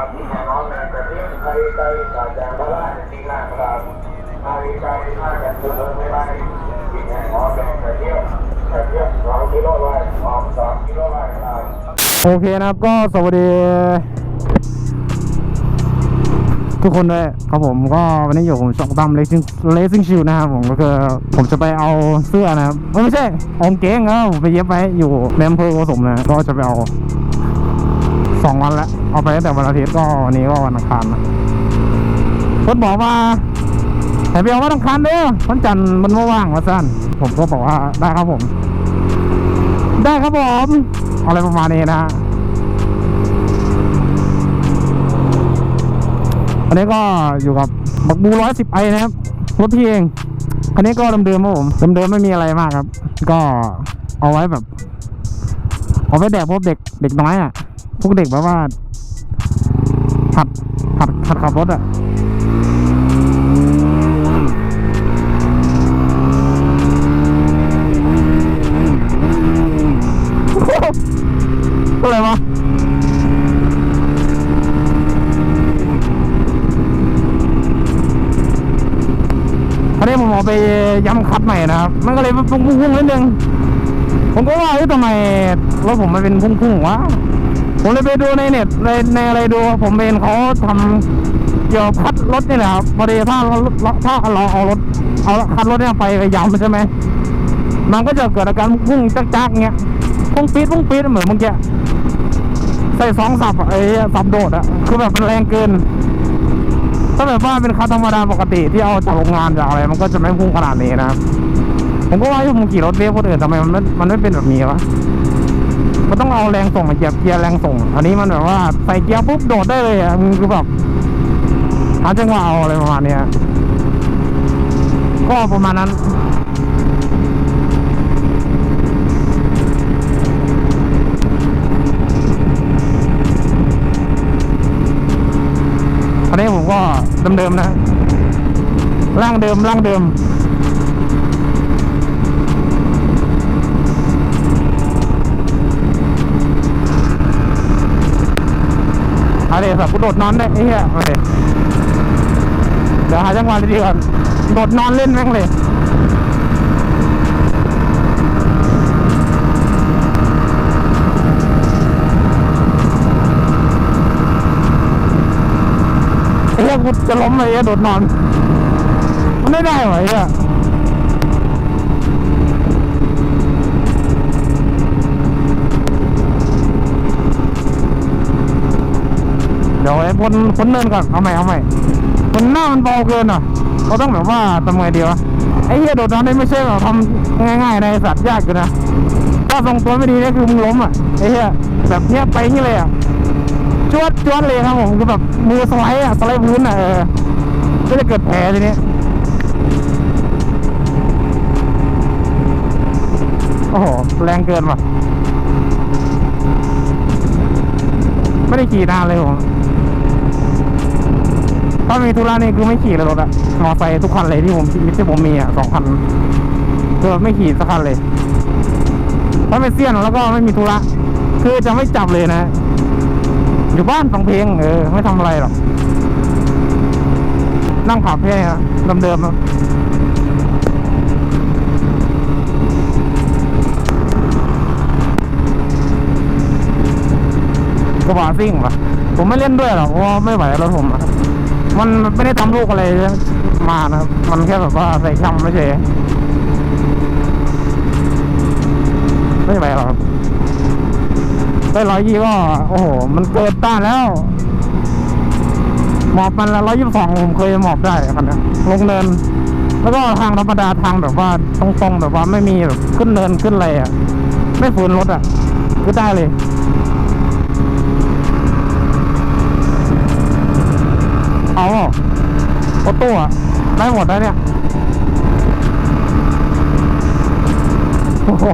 โออกสองกิโลไว้ครับโอเคนะครับก็สวัสดี ทุกคนด้วยครับผมก็วันนี้อยู่ผมช่องตั้มเลซิ่งเลซิ่งชิวนะครับผมก็คือผมจะไปเอาเสื้อนะครับไม่ใช่เอากางเกงนะผมไปเย็บไว้อยู่ในอำเภอโกสมนะก็จะไปเอา สองวันแล้วเอาไปตั้งแต่วันอาทิตย์ก็วันนี้ก็วันอังคารนะพิ่นบอกว่าแต่ไปเอาวันอังคารเด้อวันจันทร์มันไม่ว่างว่าสั้นผมก็บอกว่าได้ครับผม ได้ครับผมอะไรประมาณนี้นะฮะอันนี้ก็อยู่กับบักบูร้อยสิบไอนะครับรถพี่เองคันนี้ก็เดิมๆครับผมเดิมๆไม่มีอะไรมากครับ ก็เอาไว้แบบ เอาไว้แดกพวกเด็กเด็กน้อยอะ พวกเด็กแบบว่าหัดหัดหัดขับรถอะอะไรวะอันนี้ผมเอาไปย้ำคัดใหม่นะครับ มันก็เลยพุ่งพุ่งๆนิดนึง ผมก็ว่าเอ้ยทำไมรถผมมันเป็นพุ่งๆวะ ผมเลยไปดูในเน็ตในในอะไรดู ผมเป็นเขาทำเกี่ยวกับคัดรถนี่แหละครับพอดีถ้าเราถ้าเราเอารถเอาคัดรถเนี่ยไปไปยำใช่ไหมมันก็จะเกิดอาการพุ่งจักๆเงี้ยพุ่งปี๊ดพุ่งปี๊ดเหมือนเมื่อกี้ใส่สองสับอะไอ้สับโดดอะคือแบบมันแรงเกิน ถ้าแบบว่าเป็นคันธรรมดาปกติที่เอาจากโรงงานจากอะไร มันก็จะไม่พุ่งขนาดนี้นะผมก็ว่าผมขี่รถเวฟคนอื่นทำไมมันไม่มันไม่เป็นแบบนี้วะ มันต้องเอาแรงส่งมาเหยียบเกียร์แรงส่ง อันนี้มันแบบว่าใส่เกียร์ปุ๊บโดดได้เลยอะมันคือแบบหาจังหวะเอาอะไรประมาณเนี้ยก็ประมาณนั้นอันนี้ผมก็เดิมๆนะร่างเดิมร่างเดิม เอาเดี๋ยวสับกูโดดนอนได้ไอ้เหี้ยเอาเดี๋ยวเดี๋ยวหาจังหวะดีๆก่อนโดดนอนเล่นแม่งเลยไอ้เหี้ยกูจะล้มเลยไอ้โดดนอน มันไม่ได้หรอไอ้เหี้ย พ้นพ้นเนินก่อนเอาใหม่เอาใหม่มันหน้ามันเบาเกินอะเราต้องแบบว่าทำไงดีวะไอ้เหี้ยโดดนอนนี่ไม่ใช่แบบทำง่ายๆในสัตว์ยากอยู่นะถ้าทรงตัวไม่ดีนี่คือมึงล้มอะไอ้เหี้ยแบบเนี้ยไปอย่างนี้เลยอะจวดจวดเลยครับผมคือแบบมือสไลด์อะสไลด์พื้นอะเออก็จะเกิดแผลทีนี้โอ้โหแรงเกินว่ะไม่ได้ขี่นานเลยผม ถ้ามีธุระนี่คือไม่ขี่เลยรถอะมอไซค์ทุกคันเลยที่ผมที่ผมมีอะสองคันคือไม่ขี่สักคันเลย ถ้าไม่เสี้ยนแล้วก็ไม่มีธุระคือจะไม่จับเลยนะ อยู่บ้านฟังเพลงเออไม่ทำอะไรหรอก นั่งขับแค่นี้นะเดิมๆกระบะซิ่งปะผมไม่เล่นด้วยหรอกเพราะว่าไม่ไหวรถผมอะ มันไม่ได้ทำลูกอะไรมานะครับ มันแค่แบบว่าใส่คำไม่ใช่ไม่ไหวหรอกครับได้ร้อยยี่ก็โอ้โห มันเกินต้านแล้ว หมอบมันละร้อยยี่สิบสองผมเคยหมอบได้คันนี้ลงเนิน แล้วก็ทางธรรมดาทางแบบว่าตรงๆแบบว่าไม่มีแบบขึ้นเนินขึ้นอะไรอะ ไม่ฝืนรถอะ ก็ได้เลย ได้หมดได้เนี่ยโอ้โห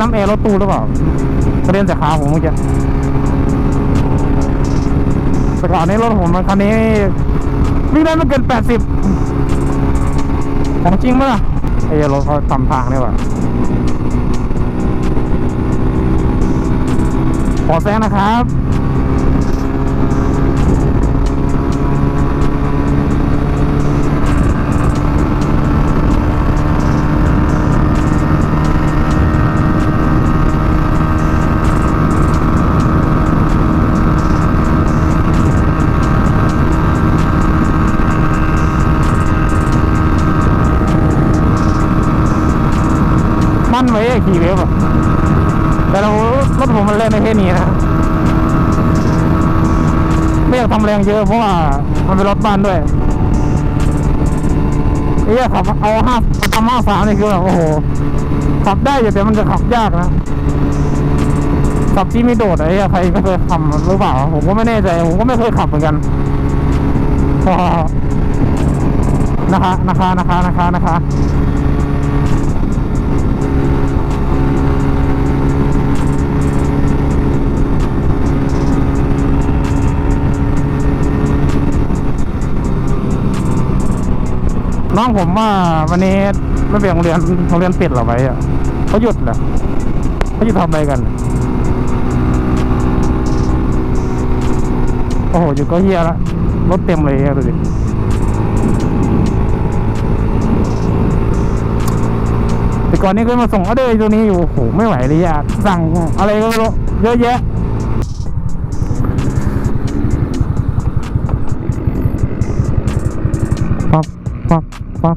น้ำแอร์รถตู้หรือเปล่ากระเด็นจากขาผมเมื่อกี้แต่ก่อนนี้รถผมมันคันนี้วิ่งได้ไม่เกินแปดสิบของจริงมั้ยล่ะไอ้รถเขาทำทางนี่หว่ะขอแซงนะครับ มั่นไว้ขี่เวฟอะแต่เรารถผมมันเล่นในแค่นี้นะไม่อยากทำแรงเยอะเพราะว่ามันเป็นรถบ้านด้วยไอ้เฮียขับเอาห้าทำห้าสามนี่คือแบบโอ้โหขับได้อยู่แต่มันจะขับยากนะขับที่ไม่โดดไอ้ใครก็เคยขับหรือเปล่าผมก็ไม่แน่ใจผมก็ไม่เคยขับเหมือนกันพอนะคะนะคะนะคะนะคะนะคะ น้องผมว่าวันนี้ไม่เป็นโรงเรียนโรงเรียนปิดหรอไว้อะเขาหยุดเหรอเขาหยุดทำอะไรกัน โอ้โหหยุดก็เฮียละรถเต็มเลยดูดิแต่ก่อนนี้เคยมาส่งออเดอร์ตัวนี้อยู่โอ้โหไม่ไหวเลยอะสั่งอะไรก็ไม่รู้เยอะแยะ ปั๊บ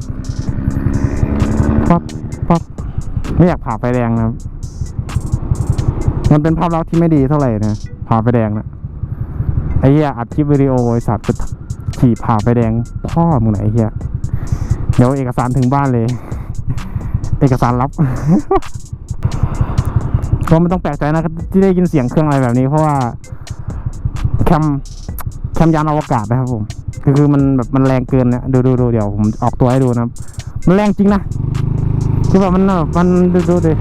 ปั๊บปั๊บปั๊บไม่อยากผ่าไฟแดงนะครับมันเป็นภาพลักษณ์ที่ไม่ดีเท่าไหร่นะผ่าไฟแดงนะไอ้เหี้ยอัดคลิปวิดีโอบริษัทไปขี่ผ่าไฟแดงพ่อมึงไหนไอ้เหี้ยเดี๋ยวเอกสารถึงบ้านเลย เอกสารลับ ก็ไม่ต้องแปลกใจนะที่ได้ยินเสียงเครื่องอะไรแบบนี้ เพราะว่าแคม แคมยานอวกาศนะครับผมก็คือมันแบบมันแรงเกินเนี่ยดูดูดูเดี๋ยวผมออกตัวให้ดูนะครับ มันแรงจริงนะคือแบบมันแบบมันดูดูดิ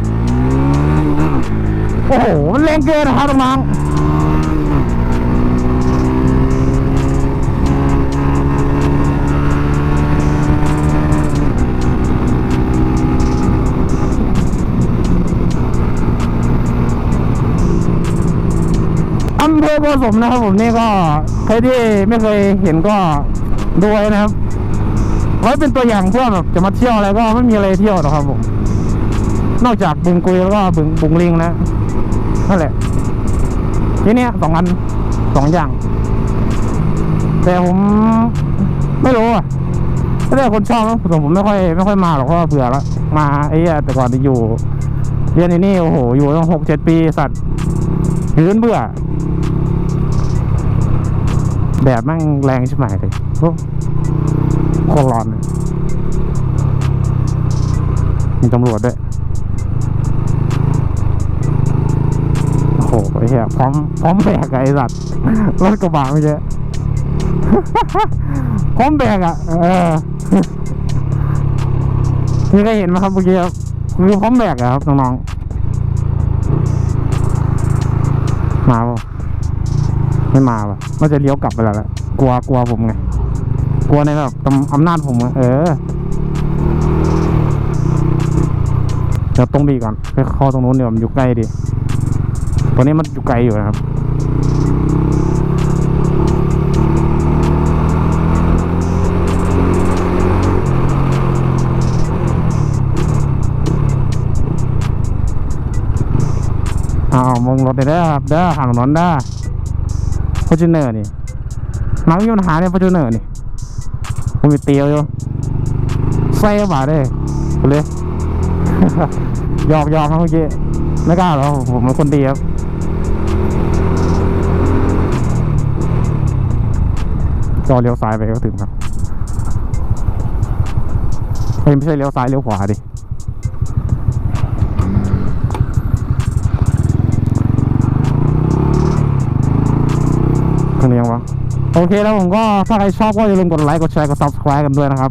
โอ้โหมันแรงเกินนะครับน้อง ๆอำเภอโกสมนะครับผมนี่ก็ใครที่ไม่เคยเห็นก็ดูไว้นะครับไว้เป็นตัวอย่างเพื่อแบบจะมาเที่ยวอะไรก็ไม่มีอะไรเที่ยวหรอกครับผม นอกจากบึงกุยแล้วก็บึงบุงลิงนะนั่นแหละทีเนี้ยสองอันสองอย่าง แต่ผมไม่รู้อะถ้าได้คนชอบนะผมผมไม่ค่อยไม่ค่อยมาหรอกเพราะเบื่อละมาไอ้แต่ก่อนอยู่ เรียนที่นี่โอ้โหอยู่ตั้งหกเจ็ดปีสัตว์ยืนเบื่อ แดดแม่งแรงใช่ไหมเลยโอ้โคตรร้อนเลยมีตำรวจด้วย โอ้โหไอ้เหี้ยพร้อมพร้อมแบกไอ้สัตว์รถกระบะไม่ใช่พร้อมแบกอะ เออมีใครเห็นไหมครับเมื่อกี้ครับคือพร้อมแบกอะครับน้องๆมาป่ะ ไม่มาป่ะมันจะเลี้ยวกลับไปแล้วแหละกลัวกลัวผมไง กลัวในแบบตำอำนาจผมอะเออเดี๋ยวตรงดีก่อนไปเข้อตรงนู้นเดี๋ยวมันอยู่ใกล้ดีตัวนี้มันอยู่ไกลอยู่นะครับอ้าวมองรถได้เด้อครับเด้อห่างถนนเด้ อร์จูเนอร์นี่น้ำมีปัญหาเนี่ยฟอร์จูเนอร์นี่ผมมีเตียวอยู่ใส่บาทเลยเลยยอกยอกนะเมื่อกี้ไม่กล้าหรอกผมเป็นคนดีครับจอเลี้ยวซ้ายไปก็ถึงครับเฮ้ยไม่ใช่เลี้ยวซ้ายเลี้ยวขวาดิ ตรงนี้ยังวะโอเคแล้วผมก็ถ้าใครชอบก็อย่าลืมกดไลค์กดแชร์กด subscribe กันด้วยนะครับ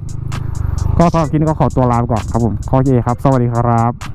ก็สำหรับคลิปนี้ก็ขอตัวลาไปก่อนครับผมขอเยครับ สวัสดีครับ